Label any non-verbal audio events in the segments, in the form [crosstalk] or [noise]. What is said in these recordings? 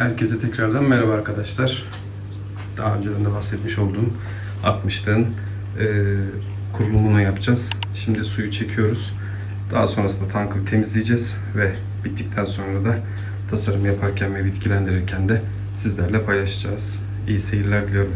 Herkese tekrardan merhaba arkadaşlar. Daha önceden de bahsetmiş olduğum 60'lığın e, kurulumunu yapacağız. Şimdi suyu çekiyoruz. Daha sonrasında tankı temizleyeceğiz ve bittikten sonra da tasarım yaparken ve bitkilendirirken de sizlerle paylaşacağız. İyi seyirler diliyorum.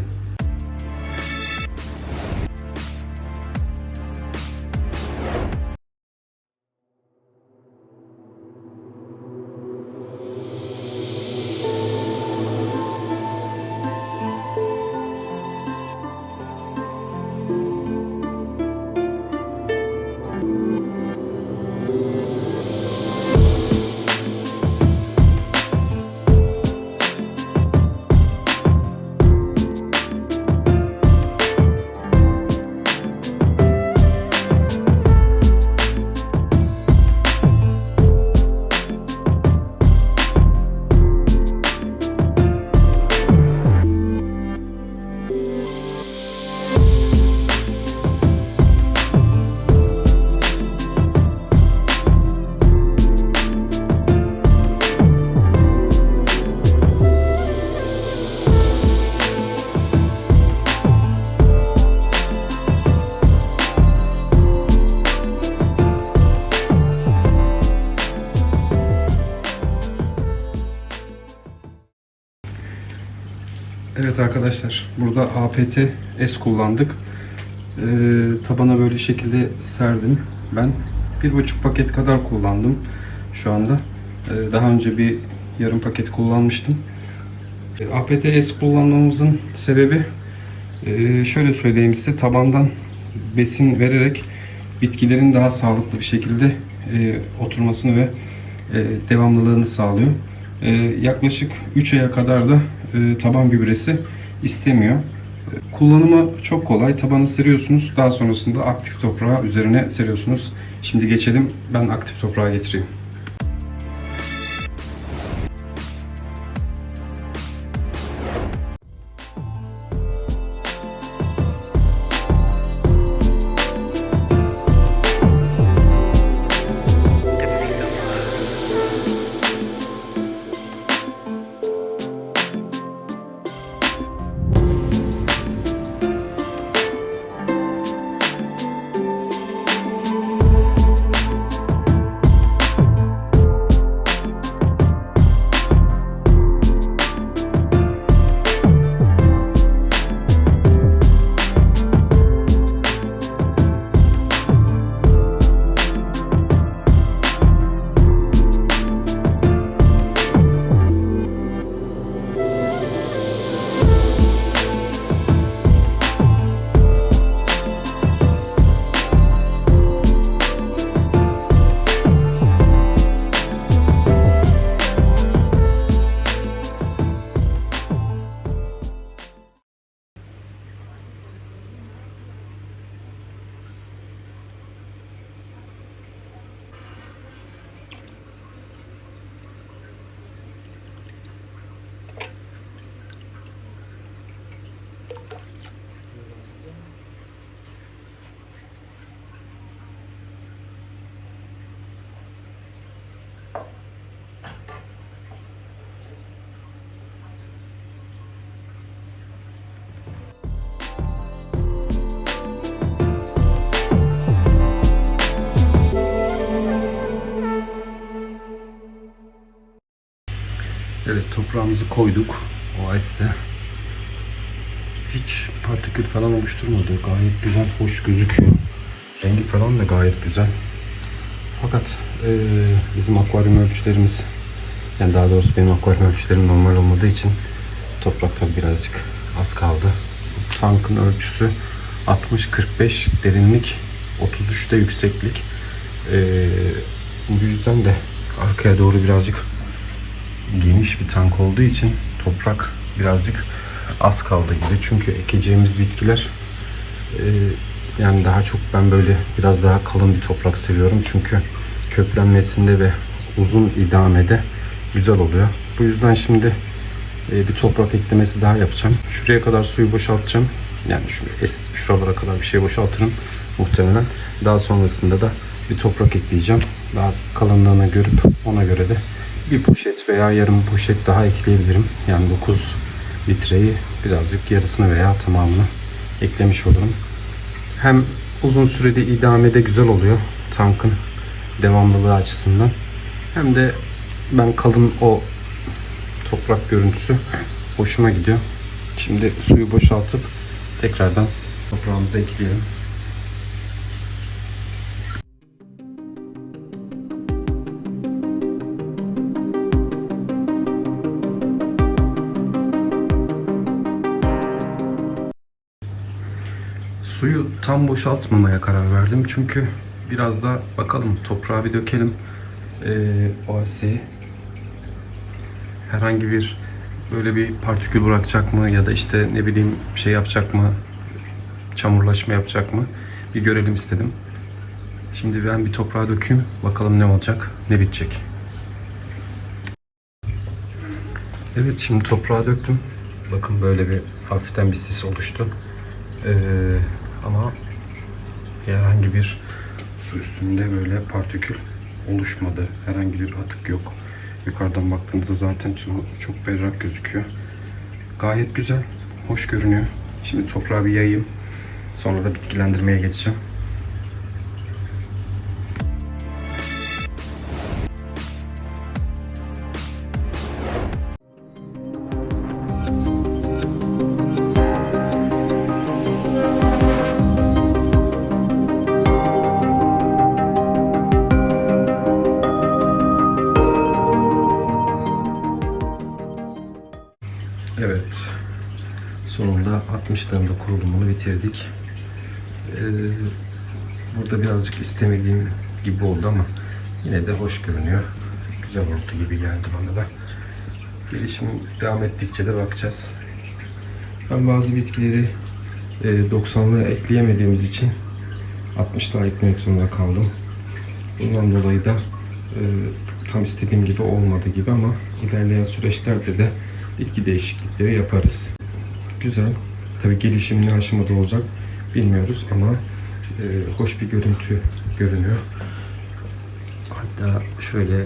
Evet arkadaşlar burada APT S kullandık. Ee, tabana böyle şekilde serdim. Ben bir buçuk paket kadar kullandım şu anda. Ee, daha önce bir yarım paket kullanmıştım. Ee, APT S kullanmamızın sebebi e, şöyle söyleyeyim size tabandan besin vererek bitkilerin daha sağlıklı bir şekilde e, oturmasını ve e, devamlılığını sağlıyor. E, yaklaşık 3 aya kadar da e, taban gübresi istemiyor. Kullanımı çok kolay. Tabana seriyorsunuz. Daha sonrasında aktif toprağı üzerine seriyorsunuz. Şimdi geçelim. Ben aktif toprağa getireyim. Toprağımızı koyduk. O ise hiç partikül falan oluşturmadı. Gayet güzel, hoş gözüküyor. Rengi falan da gayet güzel. Fakat eee, bizim akvaryum ölçülerimiz yani daha doğrusu benim akvaryum ölçülerim normal olmadığı için toprakta birazcık az kaldı. Tankın ölçüsü 60-45 derinlik 33'te yükseklik. Eee, bu yüzden de arkaya doğru birazcık geniş bir tank olduğu için toprak birazcık az kaldı gibi. Çünkü ekeceğimiz bitkiler e, yani daha çok ben böyle biraz daha kalın bir toprak seviyorum. Çünkü köklenmesinde ve uzun idamede güzel oluyor. Bu yüzden şimdi e, bir toprak eklemesi daha yapacağım. Şuraya kadar suyu boşaltacağım. Yani şu şuralara kadar bir şey boşaltırım muhtemelen. Daha sonrasında da bir toprak ekleyeceğim. Daha kalınlığını görüp ona göre de bir poşet veya yarım poşet daha ekleyebilirim. Yani 9 litreyi birazcık yarısını veya tamamını eklemiş olurum. Hem uzun süreli idamede güzel oluyor tankın devamlılığı açısından. Hem de ben kalın o toprak görüntüsü hoşuma gidiyor. Şimdi suyu boşaltıp tekrardan toprağımıza ekleyelim. Suyu tam boşaltmamaya karar verdim çünkü biraz da bakalım toprağa bir dökelim ee, OS'yi. Herhangi bir böyle bir partikül bırakacak mı ya da işte ne bileyim şey yapacak mı çamurlaşma yapacak mı bir görelim istedim. Şimdi ben bir toprağa dökeyim bakalım ne olacak ne bitecek. Evet şimdi toprağa döktüm. Bakın böyle bir hafiften bir sis oluştu. Ee, ama herhangi bir su üstünde böyle partikül oluşmadı. Herhangi bir atık yok. Yukarıdan baktığınızda zaten çok, çok berrak gözüküyor. Gayet güzel, hoş görünüyor. Şimdi toprağı bir yayayım. Sonra da bitkilendirmeye geçeceğim. 60'larında kurulumunu bitirdik. Ee, burada birazcık istemediğim gibi oldu ama yine de hoş görünüyor. Güzel oldu gibi geldi bana da. Gelişim devam ettikçe de bakacağız. Ben bazı bitkileri e, 90'lığa ekleyemediğimiz için 60'lığa eklemek zorunda kaldım. Bundan dolayı da e, tam istediğim gibi olmadı gibi ama ilerleyen süreçlerde de bitki değişiklikleri yaparız. Güzel. Tabii gelişim ne aşamada olacak bilmiyoruz ama e, hoş bir görüntü görünüyor. Hatta şöyle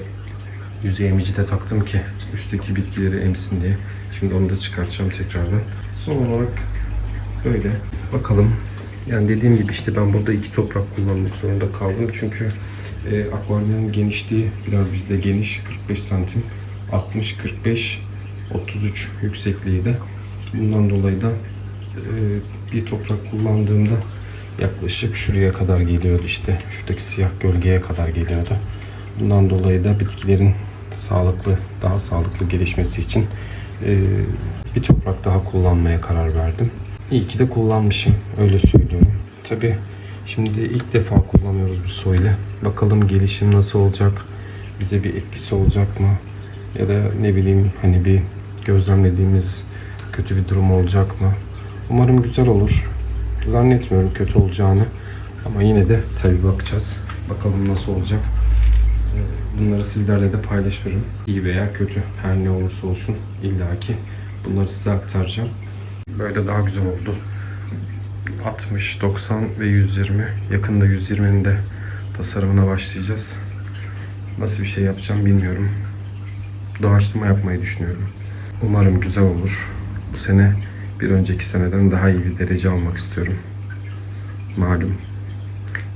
yüzey emici de taktım ki üstteki bitkileri emsin diye. Şimdi onu da çıkartacağım tekrardan. Son olarak böyle bakalım. Yani dediğim gibi işte ben burada iki toprak kullanmak zorunda kaldım. Çünkü e, akvaryumun genişliği biraz bizde geniş. 45 santim. 60, 45, 33 yüksekliği de. Bundan dolayı da bir toprak kullandığımda yaklaşık şuraya kadar geliyordu işte. Şuradaki siyah gölgeye kadar geliyordu. Bundan dolayı da bitkilerin sağlıklı, daha sağlıklı gelişmesi için e, bir toprak daha kullanmaya karar verdim. İyi ki de kullanmışım, öyle söylüyorum. Tabi şimdi ilk defa kullanıyoruz bu soyla. Bakalım gelişim nasıl olacak, bize bir etkisi olacak mı? Ya da ne bileyim hani bir gözlemlediğimiz kötü bir durum olacak mı? Umarım güzel olur. Zannetmiyorum kötü olacağını. Ama yine de tabii bakacağız. Bakalım nasıl olacak. Bunları sizlerle de paylaşırım. İyi veya kötü her ne olursa olsun illaki bunları size aktaracağım. Böyle daha güzel oldu. 60, 90 ve 120. Yakında 120'nin de tasarımına başlayacağız. Nasıl bir şey yapacağım bilmiyorum. Doğaçlama yapmayı düşünüyorum. Umarım güzel olur. Bu sene bir önceki seneden daha iyi bir derece almak istiyorum. Malum.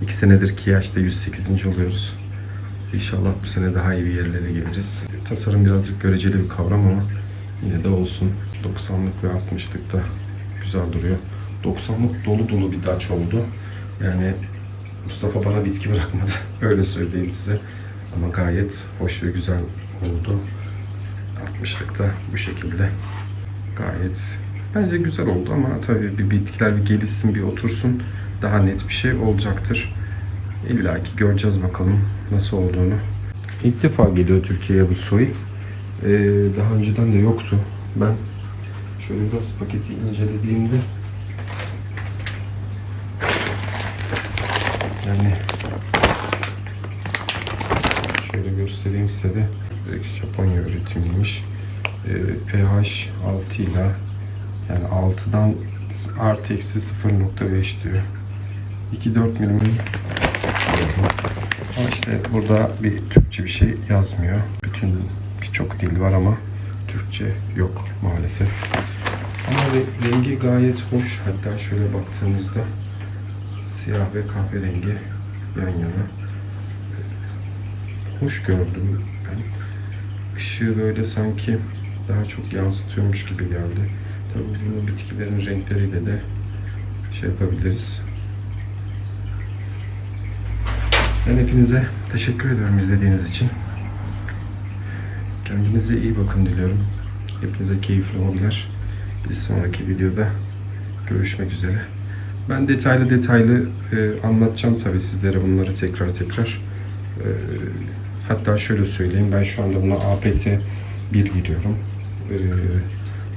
iki senedir ki yaşta 108. oluyoruz. İnşallah bu sene daha iyi bir yerlere geliriz. Tasarım birazcık göreceli bir kavram ama yine de olsun. 90'lık ve 60'lık da güzel duruyor. 90'lık dolu dolu bir daç oldu. Yani Mustafa bana bitki bırakmadı. [laughs] Öyle söyleyeyim size. Ama gayet hoş ve güzel oldu. 60'lıkta bu şekilde. Gayet bence güzel oldu ama tabii bir bitkiler bir gelişsin, bir otursun. Daha net bir şey olacaktır. İlla ki göreceğiz bakalım nasıl olduğunu. İlk defa geliyor Türkiye'ye bu soy. Ee, daha önceden de yoktu. Ben şöyle biraz paketi incelediğimde yani şöyle göstereyim size de Japonya üretimiymiş. Ee, pH 6 ile yani 6'dan artı eksi 0.5 diyor. 2-4 milim ama işte burada bir Türkçe bir şey yazmıyor. Bütün birçok dil var ama Türkçe yok maalesef. Ama re- rengi gayet hoş. Hatta şöyle baktığınızda siyah ve kahverengi yan yana. Hoş gördüm ben. Işığı böyle sanki daha çok yansıtıyormuş gibi geldi. Tabii bunu bitkilerin renkleriyle de şey yapabiliriz. Ben hepinize teşekkür ediyorum izlediğiniz için. Kendinize iyi bakın diliyorum. Hepinize keyifli hobiler. Bir sonraki videoda görüşmek üzere. Ben detaylı detaylı e, anlatacağım tabii sizlere bunları tekrar tekrar. E, hatta şöyle söyleyeyim ben şu anda buna APT 1 giriyorum. E,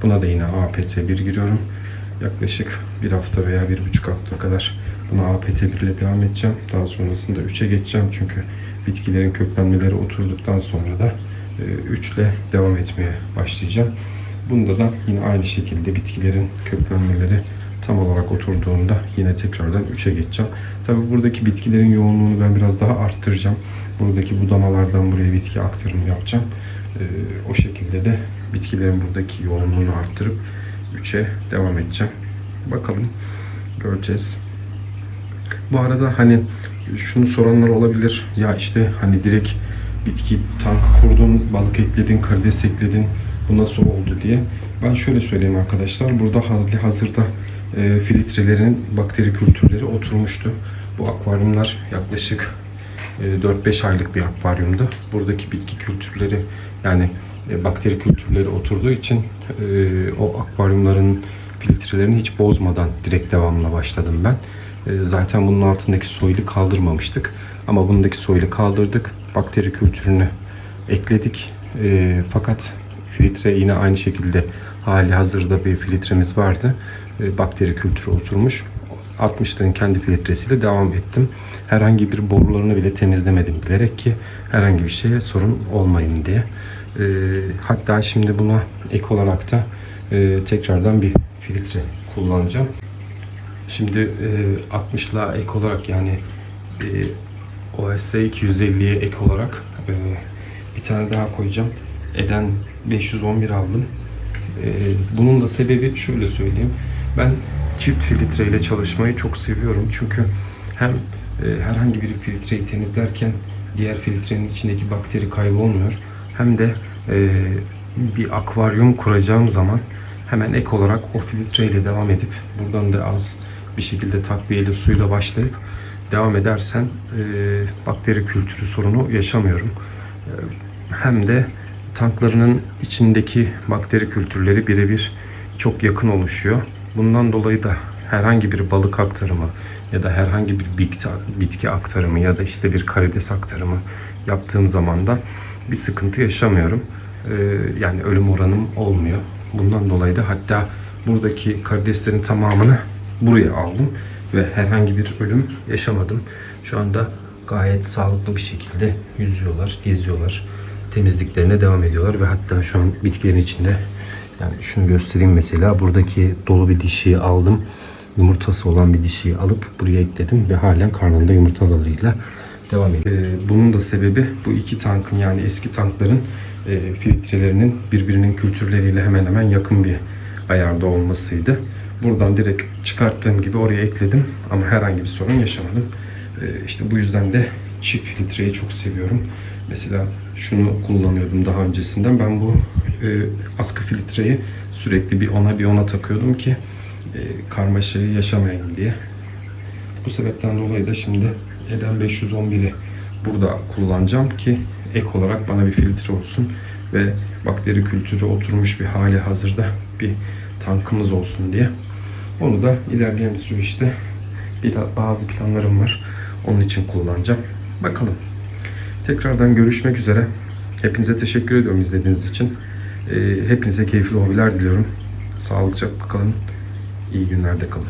buna da yine APT 1 giriyorum. Yaklaşık bir hafta veya bir buçuk hafta kadar buna APT 1 ile devam edeceğim. Daha sonrasında 3'e geçeceğim çünkü bitkilerin köklenmeleri oturduktan sonra da 3 ile devam etmeye başlayacağım. Bunda da yine aynı şekilde bitkilerin köklenmeleri tam olarak oturduğunda yine tekrardan 3'e geçeceğim. Tabi buradaki bitkilerin yoğunluğunu ben biraz daha arttıracağım. Buradaki budamalardan buraya bitki aktarımı yapacağım. Ee, o şekilde de bitkilerin buradaki yoğunluğunu arttırıp 3'e devam edeceğim. Bakalım göreceğiz. Bu arada hani şunu soranlar olabilir. Ya işte hani direkt bitki tank kurdun, balık ekledin, karides ekledin. Bu nasıl oldu diye. Ben şöyle söyleyeyim arkadaşlar. Burada hazırda e, filtrelerin bakteri kültürleri oturmuştu. Bu akvaryumlar yaklaşık e, 4-5 aylık bir akvaryumdu. Buradaki bitki kültürleri yani e, bakteri kültürleri oturduğu için e, o akvaryumların filtrelerini hiç bozmadan direkt devamla başladım ben. E, zaten bunun altındaki soylu kaldırmamıştık. Ama bundaki soylu kaldırdık. Bakteri kültürünü ekledik. E, fakat filtre yine aynı şekilde hali hazırda bir filtremiz vardı. E, bakteri kültürü oturmuş. 60'ların kendi filtresiyle devam ettim. Herhangi bir borularını bile temizlemedim bilerek ki herhangi bir şeye sorun olmayın diye. E, hatta şimdi buna ek olarak da e, tekrardan bir filtre kullanacağım. Şimdi e, 60'la ek olarak yani e, OSS 250'ye ek olarak e, bir tane daha koyacağım. Eden 511 aldım. E, bunun da sebebi şöyle söyleyeyim. Ben çift filtre ile çalışmayı çok seviyorum. Çünkü hem e, herhangi bir filtreyi temizlerken diğer filtrenin içindeki bakteri kaybolmuyor. Hem de e, bir akvaryum kuracağım zaman hemen ek olarak o filtre ile devam edip buradan da az bir şekilde takviyeli suyla başlayıp devam edersen e, bakteri kültürü sorunu yaşamıyorum. E, hem de tanklarının içindeki bakteri kültürleri birebir çok yakın oluşuyor. Bundan dolayı da herhangi bir balık aktarımı ya da herhangi bir bitki, aktarımı ya da işte bir karides aktarımı yaptığım zaman da bir sıkıntı yaşamıyorum. E, yani ölüm oranım olmuyor. Bundan dolayı da hatta buradaki karideslerin tamamını buraya aldım ve herhangi bir ölüm yaşamadım. Şu anda gayet sağlıklı bir şekilde yüzüyorlar, geziyorlar. Temizliklerine devam ediyorlar ve hatta şu an bitkilerin içinde yani şunu göstereyim mesela buradaki dolu bir dişiyi aldım. Yumurtası olan bir dişiyi alıp buraya ekledim ve halen karnında yumurtalarıyla devam ediyor. Ee, bunun da sebebi bu iki tankın yani eski tankların e, filtrelerinin birbirinin kültürleriyle hemen hemen yakın bir ayarda olmasıydı. Buradan direkt çıkarttığım gibi oraya ekledim ama herhangi bir sorun yaşamadım. Ee, işte bu yüzden de çift filtreyi çok seviyorum. Mesela şunu kullanıyordum daha öncesinden. Ben bu e, askı filtreyi sürekli bir ona bir ona takıyordum ki e, karmaşayı yaşamayayım diye. Bu sebepten dolayı da şimdi Eden 511'i burada kullanacağım ki ek olarak bana bir filtre olsun ve bakteri kültürü oturmuş bir hali hazırda bir tankımız olsun diye. Onu da ilerleyen süreçte bir bazı planlarım var. Onun için kullanacağım. Bakalım. Tekrardan görüşmek üzere. Hepinize teşekkür ediyorum izlediğiniz için. Ee, hepinize keyifli hobiler diliyorum. Sağlıcakla kalın. İyi günlerde kalın.